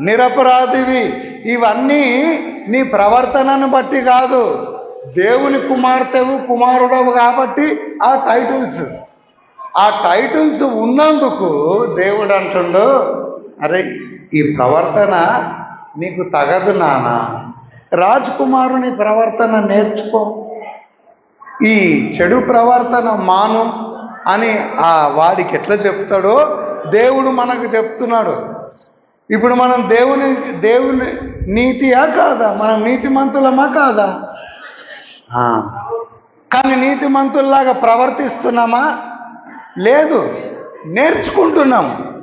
నిరపరాధివి. ఇవన్నీ నీ ప్రవర్తనను బట్టి కాదు. దేవుని కుమార్తెవు కుమారుడవు కాబట్టి ఆ టైటిల్స్. ఆ టైటిల్స్ ఉన్నందుకు దేవుడు అంటుండు అరే ఈ ప్రవర్తన నీకు తగదు నానా. రాజకుమారుని ప్రవర్తన నేర్చుకో. ఈ చెడు ప్రవర్తన మాను అని ఆ వాడికి ఎట్లా చెప్తాడో దేవుడు మనకు చెప్తున్నాడు. ఇప్పుడు మనం దేవుని దేవుని నీతియా కాదా? మనం నీతిమంతులమా కాదా? కానీ నీతిమంతుల్లాగా ప్రవర్తిస్తున్నామా? లేదు. నేర్చుకుంటున్నాం.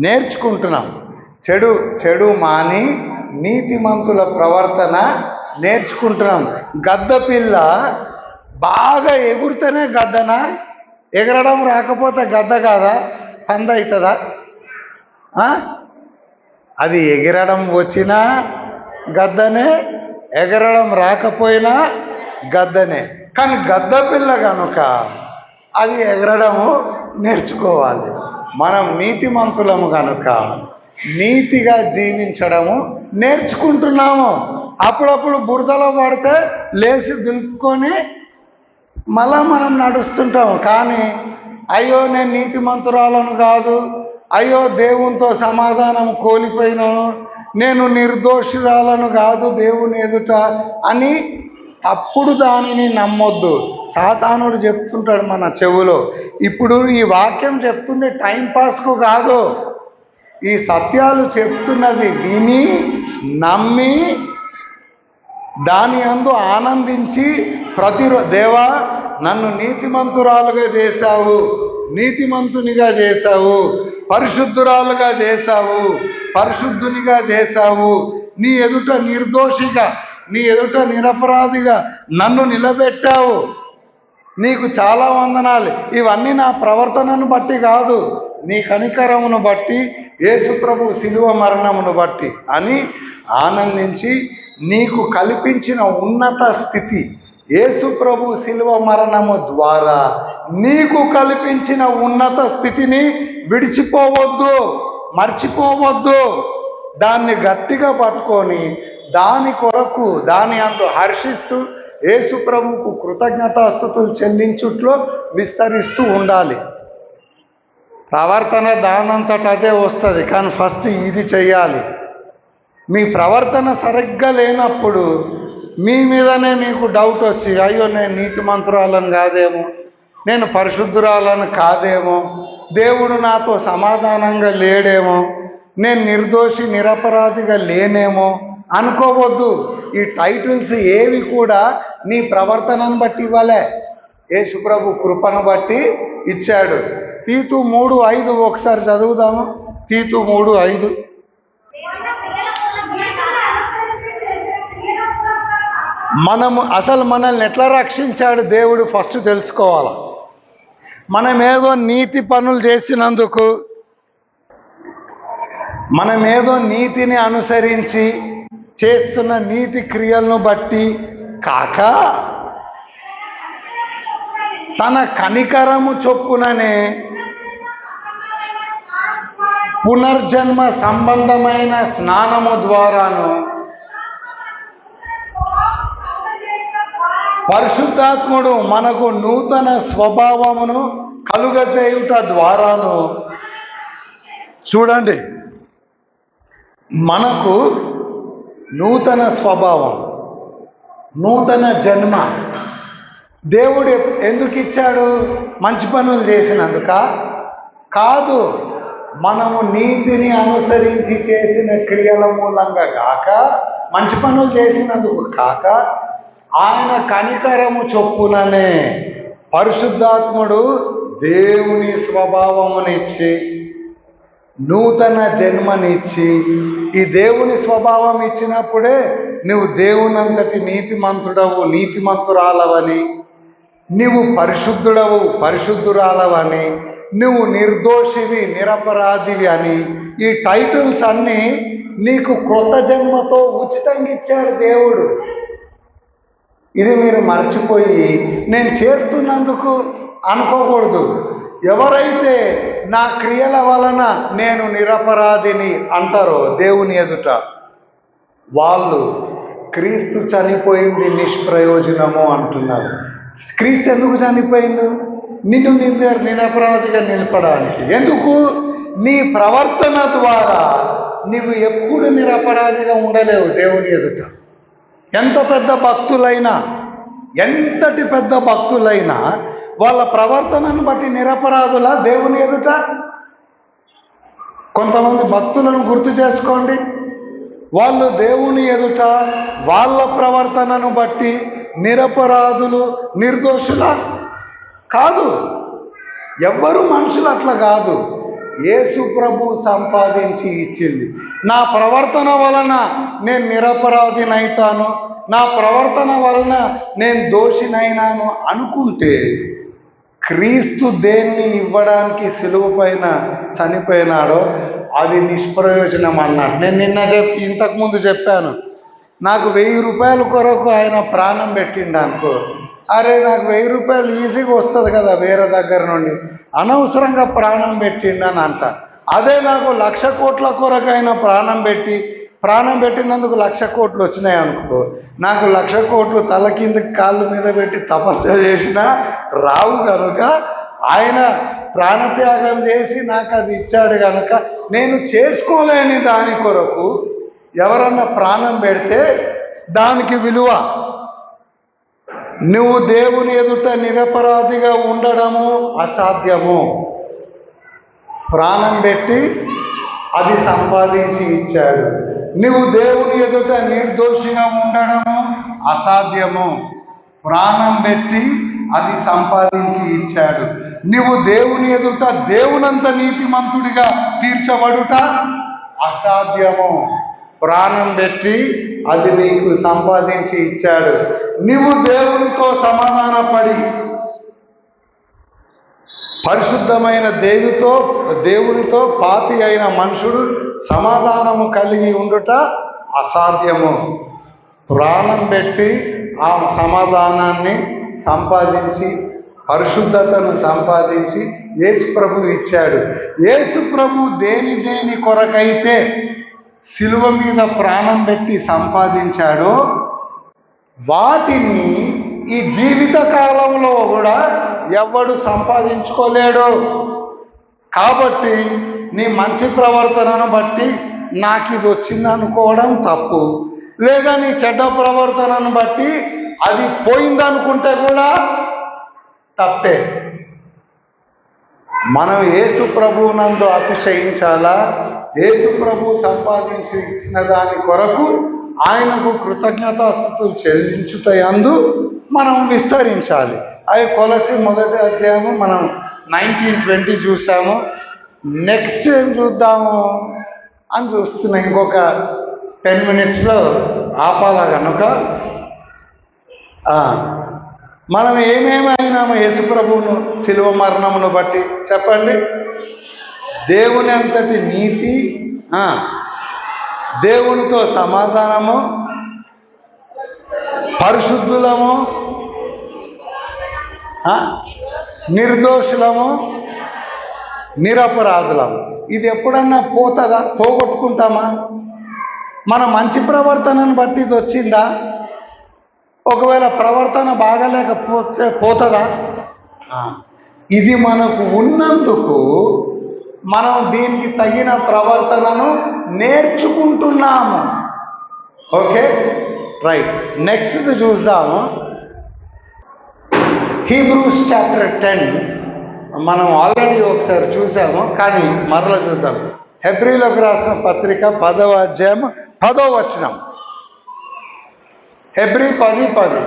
నేర్చుకుంటున్నాం. చెడు చెడు మాని నీతిమంతుల ప్రవర్తన నేర్చుకుంటున్నాం. గద్ద పిల్ల బాగా ఎగురితేనే గద్దనా? ఎగరడం రాకపోతే గద్ద కాదా? పంద అవుతుందా అది ఎగరడం వచ్చినా గద్దనే ఎగరడం రాకపోయినా గద్దనే. కానీ గద్ద పిల్ల కనుక అది ఎగరడము నేర్చుకోవాలి. మనం నీతిమంతులము కనుక నీతిగా జీవించడము నేర్చుకుంటున్నాము. అప్పుడప్పుడు బురదలో పడితే లేచి దులుపుకొని మళ్ళా మనం నడుస్తుంటాము. కానీ అయ్యో నేను నీతిమంతురాలను కాదు. అయ్యో దేవునితో సమాధానం కోల్పోయినాను. నేను నిర్దోషురాలను కాదు దేవుని ఎదుట అని తప్పుడు దానిని నమ్మొద్దు. సాతానుడు చెప్తుంటాడు మన చెవులో. ఇప్పుడు ఈ వాక్యం చెప్తుంది టైంపాస్కు కాదు. ఈ సత్యాలు చెప్తున్నది విని నమ్మి దాని అందు ఆనందించి ప్రతిరో దేవా నన్ను నీతిమంతురాలుగా చేశావు. నీతిమంతునిగా చేశావు. పరిశుద్ధురాలుగా చేశావు పరిశుద్ధునిగా చేశావు. నీ ఎదుట నిర్దోషిగా నీ ఎదుట నిరపరాధిగా నన్ను నిలబెట్టావు. నీకు చాలా వందనాలు. ఇవన్నీ నా ప్రవర్తనను బట్టి కాదు నీ కనికరమును బట్టి యేసుప్రభు శిలువ మరణమును బట్టి అని ఆనందించి నీకు కల్పించిన ఉన్నత స్థితి యేసుప్రభు శిలువ మరణము ద్వారా నీకు కల్పించిన ఉన్నత స్థితిని విడిచిపోవద్దు మర్చిపోవద్దు. దాన్ని గట్టిగా పట్టుకొని దాని కొరకు దాని అందు హర్షిస్తూ యేసు ప్రభుకు కృతజ్ఞతాస్థుతులు చెల్లించుట్లో విస్తరిస్తూ ఉండాలి. ప్రవర్తన దానంతట అదే వస్తుంది కానీ ఫస్ట్ ఇది చేయాలి మీ ప్రవర్తన సరిగ్గా లేనప్పుడు మీ మీదనే మీకు డౌట్ వచ్చి అయ్యో నేను నీతి మంత్రాలను కాదేమో నేను పరిశుద్ధురాలను కాదేమో దేవుడు నాతో సమాధానంగా లేడేమో నేను నిర్దోషి నిరపరాధిగా లేనేమో అనుకోవద్దు. ఈ టైటిల్స్ ఏవి కూడా నీ ప్రవర్తనను బట్టి ఇవ్వలే. యేసుప్రభు కృపను బట్టి ఇచ్చాడు. తీతు మూడు ఐదు ఒకసారి చదువుదాము. తీతు మూడు ఐదు. మనము అసలు మనల్ని ఎట్లా రక్షించాడు దేవుడు ఫస్ట్ తెలుసుకోవాలి? మనమేదో నీతి పనులు చేసినందుకు మనమేదో నీతిని అనుసరించి చేస్తున్న నీతి క్రియలను బట్టి కాక తన కనికరము చొప్పుననే పునర్జన్మ సంబంధమైన స్నానము ద్వారాను పరిశుద్ధాత్ముడు మనకు నూతన స్వభావమును కలుగజేయుట ద్వారాను. చూడండి. మనకు నూతన స్వభావం నూతన జన్మ. దేవుడు ఎందుకు ఇచ్చాడు? మంచి పనులు చేసినందుక. కాదు మనము నీతిని అనుసరించి చేసిన క్రియల మూలంగా కాక మంచి పనులు చేసినందుకు కాక ఆయన కనికరము చొప్పుననే పరిశుద్ధాత్ముడు దేవుని స్వభావమునిచ్చి నూతన జన్మనిచ్చి ఈ దేవుని స్వభావం ఇచ్చినప్పుడే నువ్వు దేవునంతటి నీతిమంతుడవు నీతిమంతురాలవని నీవు పరిశుద్ధుడవు పరిశుద్ధురాలవని నువ్వు నిర్దోషివి నిరపరాధివి అని ఈ టైటిల్స్ అన్నీ నీకు క్రొత్త జన్మతో ఉచితంగా ఇచ్చాడు దేవుడు. ఇది మీరు మర్చిపోయి నేను చేస్తున్నందుకు అనుకోకూడదు. ఎవరైతే నా క్రియల వలన నేను నిరపరాధిని అంటారో దేవుని ఎదుట వాళ్ళు క్రీస్తు చనిపోయింది నిష్ప్రయోజనము అంటున్నారు. క్రీస్తు ఎందుకు చనిపోయిండు? నిన్ను నిన్న నిరపరాధిగా నిలపడానికి. ఎందుకు? నీ ప్రవర్తన ద్వారా. నీవు ఎప్పుడు నిరపరాధిగా ఉండలేవు దేవుని ఎదుట. ఎంత పెద్ద భక్తులైనా ఎంతటి పెద్ద భక్తులైనా వాళ్ళ ప్రవర్తనను బట్టి నిరపరాధుల దేవుని ఎదుట కొంతమంది భక్తులను గుర్తు చేసుకోండి. వాళ్ళు దేవుని ఎదుట వాళ్ళ ప్రవర్తనను బట్టి నిరపరాధులు నిర్దోషుల కాదు. ఎవ్వరు మనుషులు అట్లా కాదు. యేసు ప్రభు సంపాదించి ఇచ్చింది. నా ప్రవర్తన వలన నేను నిరపరాధినైతాను. నా ప్రవర్తన వలన నేను దోషినైనాను అనుకుంటే క్రీస్తు దేన్ని ఇవ్వడానికి సిలువ పైన చనిపోయినాడో అది నిష్ప్రయోజనం అన్నాడు. నేను నిన్న చెప్ ఇంతకుముందు చెప్పాను. నాకు వెయ్యి రూపాయల కొరకు ఆయన ప్రాణం పెట్టిండు అనుకో. అరే నాకు వెయ్యి రూపాయలు ఈజీగా వస్తుంది కదా వేరే దగ్గర నుండి. అనవసరంగా ప్రాణం పెట్టిండు అని అంట. అదే నాకు లక్ష కోట్ల కొరకు ఆయన ప్రాణం పెట్టి ప్రాణం పెట్టినందుకు లక్ష కోట్లు వచ్చినాయి అనుకో నాకు లక్ష కోట్లు తల కిందకి కాళ్ళు మీద పెట్టి తపస్సు చేసినా రావు కనుక ఆయన ప్రాణత్యాగం చేసి నాకు అది ఇచ్చాడు కనుక నేను చేసుకోలేని దాని కొరకు ఎవరన్నా ప్రాణం పెడితే దానికి విలువ నువ్వు దేవుని ఎదుట నిరపరాధిగా ఉండడము అసాధ్యము. ప్రాణం పెట్టి అది సంపాదించి ఇచ్చాడు. నువ్వు దేవుని ఎదుట నిర్దోషిగా ఉండడము అసాధ్యము. ప్రాణం పెట్టి అది సంపాదించి ఇచ్చాడు. నువ్వు దేవుని ఎదుట దేవునంత నీతిమంతుడిగా తీర్చబడుట అసాధ్యము. ప్రాణం పెట్టి అది నీకు సంపాదించి ఇచ్చాడు. నువ్వు దేవునితో సమాధానపడి పరిశుద్ధమైన దేవితో దేవునితో పాపి అయిన మనుషుడు సమాధానము కలిగి ఉండుట అసాధ్యము. ప్రాణం పెట్టి ఆ సమాధానాన్ని సంపాదించి పరిశుద్ధతను సంపాదించి యేసు ప్రభు ఇచ్చాడు యేసు ప్రభు దేని దేని కొరకైతే శిలువ మీద ప్రాణం పెట్టి సంపాదించాడో వాటిని ఈ జీవిత కాలంలో కూడా ఎవడు సంపాదించుకోలేడు. కాబట్టి నీ మంచి ప్రవర్తనను బట్టి నాకు ఇది వచ్చింది అనుకోవడం తప్పు. లేదా నీ చెడ్డ ప్రవర్తనను బట్టి అది పోయిందనుకుంటే కూడా తప్పే. మనం యేసు ప్రభువునందు అతిశయించాలా? యేసు ప్రభు సంపాదించి ఇచ్చిన దాని కొరకు ఆయనకు కృతజ్ఞతాస్థుతులు చెల్లించుటయందు మనం విస్తరించాలి. అవి కొలసి మొదటి అధ్యాయము మనం నైన్టీన్ ట్వంటీ చూసాము నెక్స్ట్ ఏం చూద్దాము అని చూస్తున్నా ఇంకొక టెన్ మినిట్స్లో ఆపాల కనుక? మనం ఏమేమి యేసుప్రభువును శిలువ మరణమును బట్టి చెప్పండి. దేవుని అంతటి నీతి దేవునితో సమాధానము పరిశుద్ధులము నిర్దోషులము నిరపరాధులము. ఇది ఎప్పుడన్నా పోతుందా? పోగొట్టుకుంటామా? మన మంచి ప్రవర్తనను బట్టి ఇది వచ్చిందా? ఒకవేళ ప్రవర్తన బాగలేకపోతే పోతుందా? ఇది మనకు ఉన్నందుకు మనం దీనికి తగిన ప్రవర్తనను నేర్చుకుంటున్నాము. ఓకే? రైట్. నెక్స్ట్ చూద్దాము. Hebrews chapter ten. మనం ఆల్రెడీ ఒకసారి చూసాము కానీ మరలా చూద్దాం. హెబ్రిలోకి రాసిన పత్రిక పదవ అధ్యాయం పదో వచనం. హెబ్రి పది పది.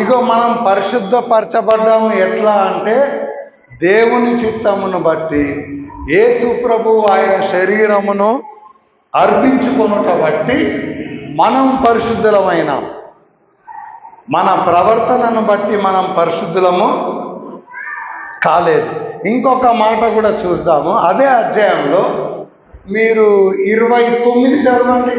ఇగో మనం పరిశుద్ధపరచబడ్డాము ఎట్లా అంటే దేవుని చిత్తమును బట్టి యేసు ప్రభు ఆయన శరీరమును అర్పించుకునుట బట్టి మనం పరిశుద్ధులమైనాం. మన ప్రవర్తనను బట్టి మనం పరిశుద్ధులము కాలేదు. ఇంకొక మాట కూడా చూద్దాము. అదే అధ్యాయంలో మీరు ఇరవై తొమ్మిది చదవండి.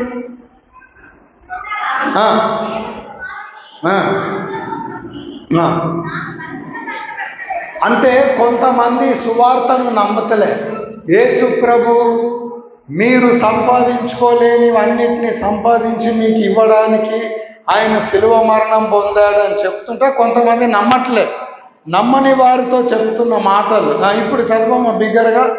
అంటే కొంతమంది సువార్తను నమ్మతలే. యేసు ప్రభు మీరు సంపాదించుకోలేనివన్నిటిని సంపాదించి మీకు ఇవ్వడానికి ఆయన శిలువ మరణం పొందాడని చెప్తుంటే కొంతమంది నమ్మట్లే. నమ్మని వారితో చెప్తున్న మాటలు. ఇప్పుడు చదవమ్మ బిగ్గరగా.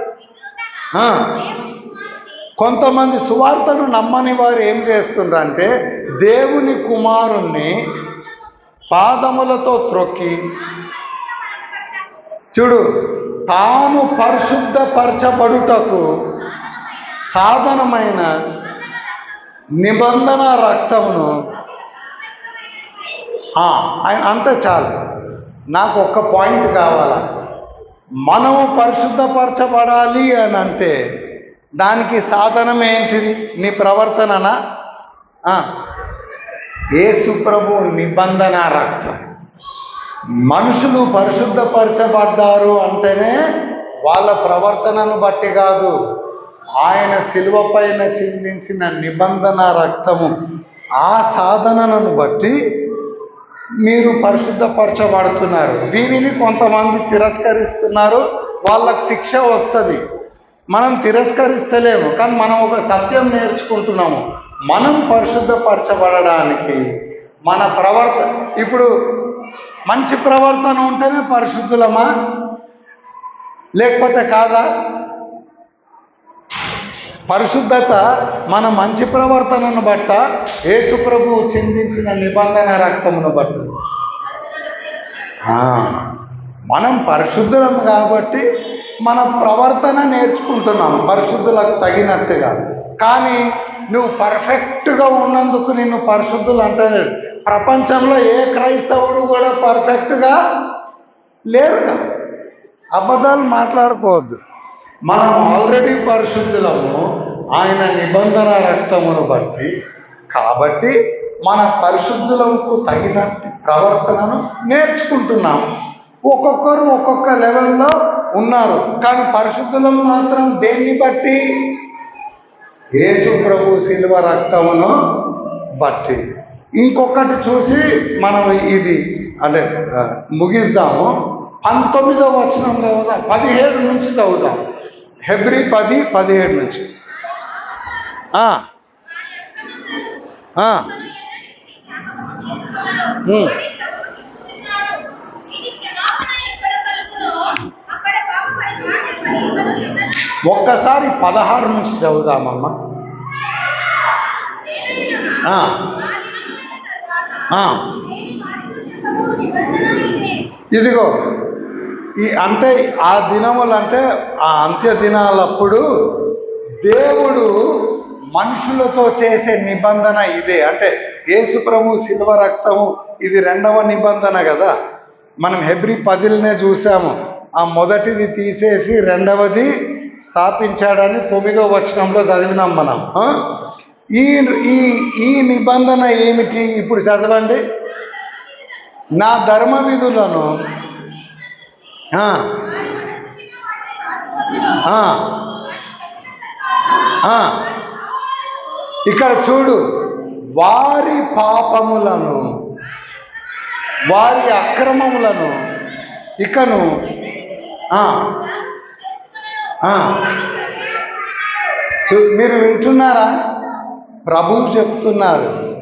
కొంతమంది సువార్తను నమ్మని వారు ఏం చేస్తుండ్రంటే దేవుని కుమారుణ్ణి పాదములతో త్రొక్కి చూడు తాను పరిశుద్ధపరచబడుటకు సాధనమైన నిబంధన రక్తమును అంతే చాలు. నాకు ఒక్క పాయింట్ కావాలా? మనము పరిశుద్ధపరచబడాలి అని అంటే దానికి సాధనం ఏంటిది? నీ ప్రవర్తననా? ఆ, ప్రభు నిబంధన రక్తం. మనుషులు పరిశుద్ధపరచబడ్డారు అంటేనే వాళ్ళ ప్రవర్తనను బట్టి కాదు ఆయన శిలువ పైన చిందించిన నిబంధన రక్తము ఆ సాధనను బట్టి మీరు పరిశుద్ధపరచబడుతున్నారు. దీనిని కొంతమంది తిరస్కరిస్తున్నారు. వాళ్ళకు శిక్ష వస్తుంది. మనం తిరస్కరిస్తలేము కానీ మనం ఒక సత్యం నేర్చుకుంటున్నాము. మనం పరిశుద్ధపరచబడడానికి మన ప్రవర్తన ఇప్పుడు మంచి ప్రవర్తన ఉంటేనే పరిశుద్ధులమా? లేకపోతే కాదా? పరిశుద్ధత మన మంచి ప్రవర్తనను బట్ట యేసుప్రభు చెందించిన చిందించిన నిబంధన రక్తమును బట్ట. మనం పరిశుద్ధులం కాబట్టి మన ప్రవర్తన నేర్చుకుంటున్నాం పరిశుద్ధులకు తగినట్టుగా. కానీ నువ్వు పర్ఫెక్ట్గా ఉన్నందుకు నిన్ను పరిశుద్ధులు అంటలేడు ప్రపంచంలో ఏ క్రైస్తవుడు కూడా పర్ఫెక్ట్గా లేరుగా అబద్ధాలు మాట్లాడుకోవద్దు. మనం ఆల్రెడీ పరిశుద్ధులము ఆయన నిబంధన రక్తమును బట్టి. కాబట్టి మన పరిశుద్ధులకు తగినట్టు ప్రవర్తనను నేర్చుకుంటున్నాము ఒక్కొక్కరు ఒక్కొక్క లెవెల్లో ఉన్నారు. కానీ పరిశుద్ధులం మాత్రం దేన్ని బట్టి? యేసు ప్రభు శిల్వ రక్తమును బట్టి. ఇంకొకటి చూసి మనం ఇది అంటే ఆ, ముగిస్తాము. పంతొమ్మిదో వచనం చదువుదాం. పదిహేడు నుంచి చదువుదాం. ఫిబ్రి పది పదిహేడు నుంచి. ఒక్కసారి పదహారు నుంచి చదువుదామమ్మా. ఆ. ఇదిగో ఈ అంటే ఆ దినములు అంటే ఆ అంత్య దినాలప్పుడు దేవుడు మనుషులతో చేసే నిబంధన ఇదే. అంటే యేసు ప్రభు శిల్వ రక్తము ఇది రెండవ నిబంధన కదా. మనం హెబ్రి పదిలనే చూసాము ఆ మొదటిది తీసేసి రెండవది స్థాపించాడని తొమ్మిదో వచనంలో చదివినాం మనం. ఈ ఈ ఈ నిబంధన ఏమిటి ఇప్పుడు చదవండి. నా ధర్మ విధులను ఇక్కడ చూడు. వారి పాపములను వారి అక్రమములను ఇకను మీరు వింటున్నారా? ప్రభువు చెప్తున్నారు.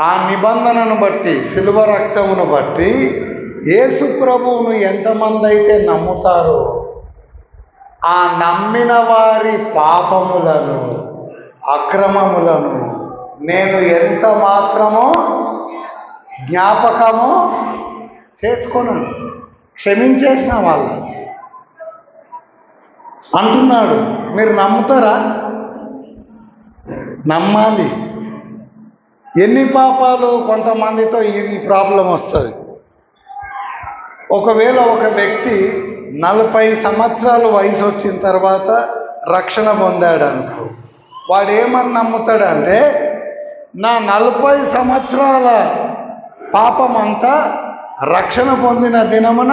ఆ నిబంధనను బట్టి శిలువ రక్తమును బట్టి యేసు ప్రభువును ఎంతమంది అయితే నమ్ముతారో ఆ నమ్మిన వారి పాపములను అక్రమములను నేను ఎంత మాత్రమో జ్ఞాపకము చేసుకున్నాను క్షమించేసిన వాళ్ళు. అంటున్నాడు మీరు నమ్ముతారా? నమ్మాలి. ఎన్ని పాపాలు కొంతమందితో ఇది ప్రాబ్లం వస్తుంది? ఒకవేళ ఒక వ్యక్తి నలభై సంవత్సరాలు వయసు వచ్చిన తర్వాత రక్షణ పొందాడు అనుకో వాడు ఏమని నమ్ముతాడంటే నా నలభై సంవత్సరాల పాపం అంతా రక్షణ పొందిన దినమున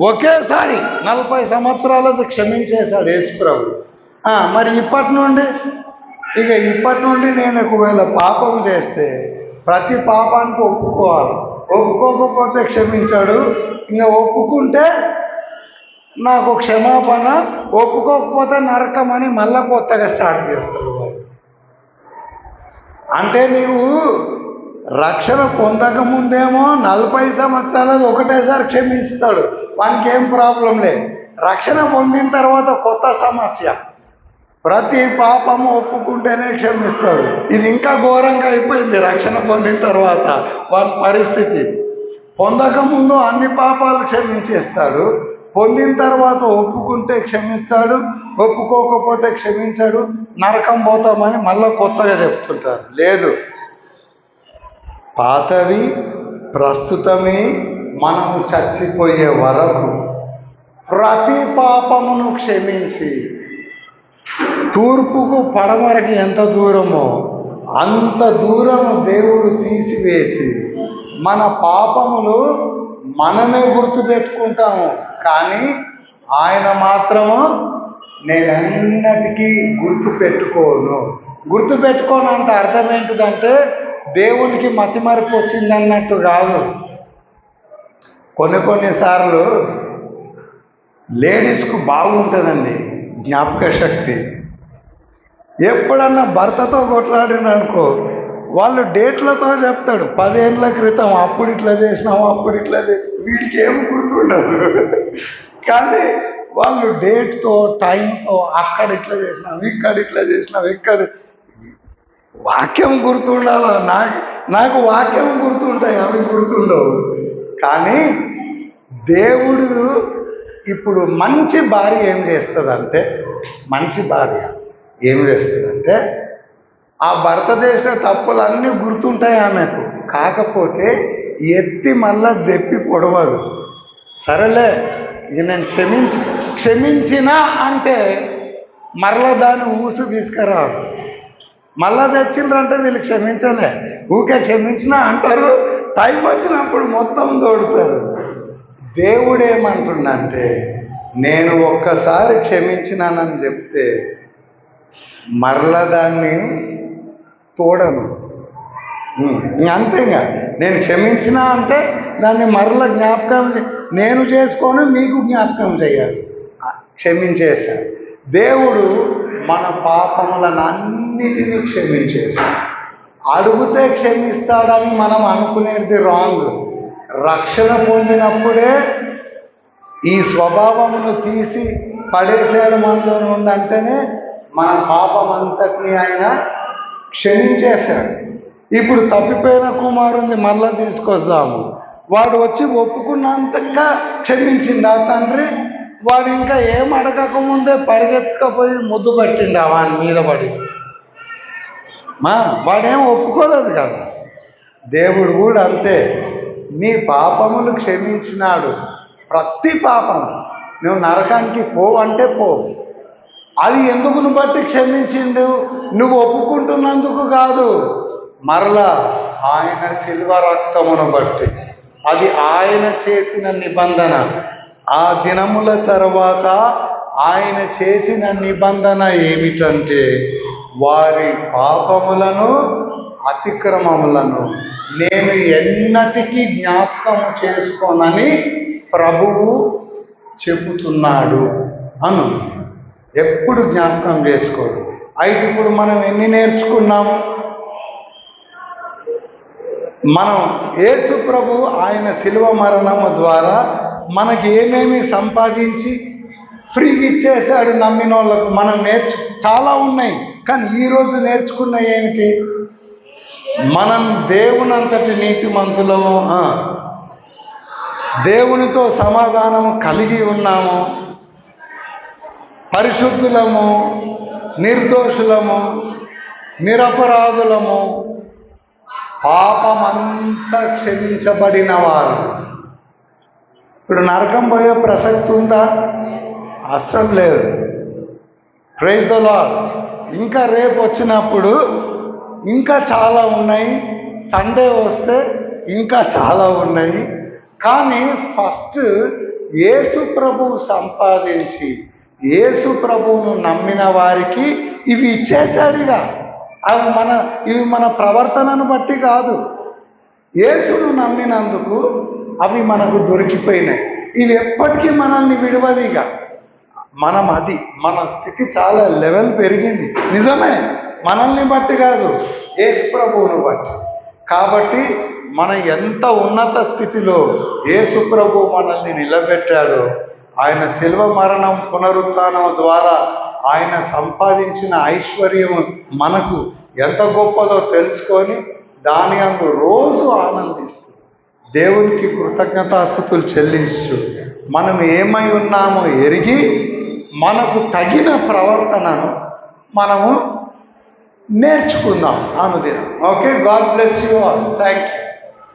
ఒకేసారి నలభై సంవత్సరాలది క్షమించేశాడు యేసుప్రభు. మరి ఇప్పటి నుండి ఇక ఇప్పటి నుండి నేను ఒకవేళ పాపం చేస్తే ప్రతి పాపానికి ఒప్పుకోవాలి. ఒప్పుకోకపోతే క్షమించాడు. ఇంకా ఒప్పుకుంటే నాకు క్షమాపణ ఒప్పుకోకపోతే నరకం అని మళ్ళా కొత్తగా స్టార్ట్ చేస్తారు అంటే నీవు రక్షణ పొందక ముందేమో నలభై సంవత్సరాలది ఒకటేసారి క్షమించుతాడు. వానికి ఏం ప్రాబ్లం లేదు రక్షణ పొందిన తర్వాత కొత్త సమస్య. ప్రతి పాపము ఒప్పుకుంటేనే క్షమిస్తాడు. ఇది ఇంకా ఘోరంగా అయిపోయింది రక్షణ పొందిన తర్వాత వారి పరిస్థితి. పొందకముందు అన్ని పాపాలు క్షమించేస్తాడు. పొందిన తర్వాత ఒప్పుకుంటే క్షమిస్తాడు ఒప్పుకోకపోతే క్షమించాడు నరకం పోతామని మళ్ళీ కొత్తగా చెప్తుంటారు. లేదు. పాతవి ప్రస్తుతమే మనము చచ్చిపోయే వరకు ప్రతి పాపమును క్షమించి తూర్పుకు పడమరకి ఎంత దూరమో అంత దూరం దేవుడు తీసివేసి మన పాపములు మనమే గుర్తుపెట్టుకుంటాము. కానీ ఆయన మాత్రము నేనన్నిటికీ గుర్తు పెట్టుకోను గుర్తు పెట్టుకోను అంటే అర్థం ఏంటిదంటే దేవునికి మతిమరుపు వచ్చింది అన్నట్టు కాదు. కొన్ని కొన్నిసార్లు లేడీస్కు బాగుంటుందండి జ్ఞాపక శక్తి. ఎప్పుడన్నా భర్తతో కొట్లాడిననుకో వాళ్ళు డేట్లతో చెప్తాడు. పదేళ్ళ క్రితం అప్పుడు ఇట్లా చేసినాము అప్పుడు ఇట్లా చే వీడికి ఏం గుర్తుండదు. కానీ వాళ్ళు డేట్తో టైంతో అక్కడ ఇట్లా చేసినాం ఇక్కడ ఇట్లా చేసినాం ఇక్కడ వాక్యం గుర్తుండాల? నాకు నాకు వాక్యం గుర్తుంటాయి అవి గుర్తుండవు. కానీ దేవుడు ఇప్పుడు మంచి భార్య ఏం చేస్తుందంటే మంచి భార్య ఏం చేస్తుందంటే ఆ భర్త చేసిన తప్పులన్నీ గుర్తుంటాయి ఆమెకు. కాకపోతే ఎత్తి మళ్ళా దెప్పి పొడవదు. సరేలే ఇక నేను క్షమించి క్షమించినా అంటే మరలా దాన్ని ఊసు తీసుకురాడు మళ్ళా తెచ్చిండ్రంటే వీళ్ళు క్షమించలే. ఊకే క్షమించినా అంటారు. టైం వచ్చినప్పుడు మొత్తం తోడుతారు. దేవుడు ఏమంటుండంటే నేను ఒక్కసారి క్షమించినానని చెప్తే మరలా దాన్ని తోడను. అంతేగా అంతే ఇంకా. నేను క్షమించినా అంటే దాన్ని మరల జ్ఞాపకం నేను చేసుకొని మీకు జ్ఞాపకం చేయాలి. క్షమించేశాను దేవుడు మన పాపములను అన్నిటినీ క్షమించేశాడు అడుగుతే క్షమిస్తాడని మనం అనుకునేది రాంగ్. రక్షణ పొందినప్పుడే ఈ స్వభావమును తీసి పడేసాడు మనలో నుండి అంటేనే మన పాపం అంతటిని ఆయన క్షమించేశాడు. ఇప్పుడు తప్పిపోయిన కుమారుని మళ్ళా తీసుకొస్తాము. వాడు వచ్చి ఒప్పుకున్నంతగా క్షమించింది ఆ తండ్రి. వాడు ఇంకా ఏం అడగకముందే పరిగెత్తుకపోయి ముద్దు పట్టిండు ఆ వాని మీద పడి. మా వాడేం ఒప్పుకోలేదు కదా. దేవుడు కూడా అంతే. నీ పాపములు క్షమించినాడు. ప్రతి పాపం నువ్వు నరకానికి పో అంటే పో. అది ఎందుకును బట్టి క్షమించిండు? నువ్వు ఒప్పుకుంటున్నందుకు కాదు. మరలా ఆయన శిల్వ రక్తమును బట్టి. అది ఆయన చేసిన నిబంధన. ఆ దినముల తర్వాత ఆయన చేసిన నిబంధన ఏమిటంటే వారి పాపములను అతిక్రమములను నేను ఎన్నటికీ జ్ఞాపకం చేసుకోనని ప్రభువు చెబుతున్నాడు అను. ఎప్పుడు జ్ఞాపకం చేసుకోరు. అయితే ఇప్పుడు మనం ఎన్ని నేర్చుకున్నాము మనం యేసు ప్రభు ఆయన శిలువ మరణము ద్వారా మనకి ఏమేమి సంపాదించి ఫ్రీగా ఇచ్చేసాడు నమ్మిన వాళ్ళకు మనం నేర్చు చాలా ఉన్నాయి. కానీ ఈరోజు నేర్చుకున్న ఏమిటి? మనం దేవునంతటి నీతిమంతులము ఆ, దేవునితో సమాధానము కలిగి ఉన్నాము. పరిశుద్ధులము నిర్దోషులము నిరపరాధులము పాపమంతా క్షమించబడిన వారు. ఇప్పుడు నరకం పోయే ప్రసక్తి ఉందా? అస్సలు లేదు. ప్రైజ్ ద లాడ్ ఇంకా రేపు వచ్చినప్పుడు ఇంకా చాలా ఉన్నాయి. సండే వస్తే ఇంకా చాలా ఉన్నాయి. కానీ ఫస్ట్ యేసు ప్రభు సంపాదించి యేసు ప్రభువును నమ్మిన వారికి ఇవి ఇచ్చేశాడు ఇక అవి మన ఇవి మన ప్రవర్తనను బట్టి కాదు. యేసును నమ్మినందుకు అవి మనకు దొరికిపోయినాయి. ఇవి ఎప్పటికీ మనల్ని విడవవిగా. మనం అది మన స్థితి చాలా లెవెల్ పెరిగింది. నిజమే మనల్ని బట్టి కాదు యేసు ప్రభువును బట్టి. కాబట్టి మన ఎంత ఉన్నత స్థితిలో యేసు ప్రభు మనల్ని నిలబెట్టాడో ఆయన శిల్వ మరణం పునరుత్నం ద్వారా ఆయన సంపాదించిన ఐశ్వర్యం మనకు ఎంత గొప్పదో తెలుసుకొని దాని అందు రోజు ఆనందిస్తూ దేవునికి కృతజ్ఞతాస్థుతులు చెల్లించు. మనం ఏమై ఉన్నామో ఎరిగి మనకు తగిన ప్రవర్తనను మనము నేర్చుకుందాం అనుదినం. Okay? God bless you all. Thank you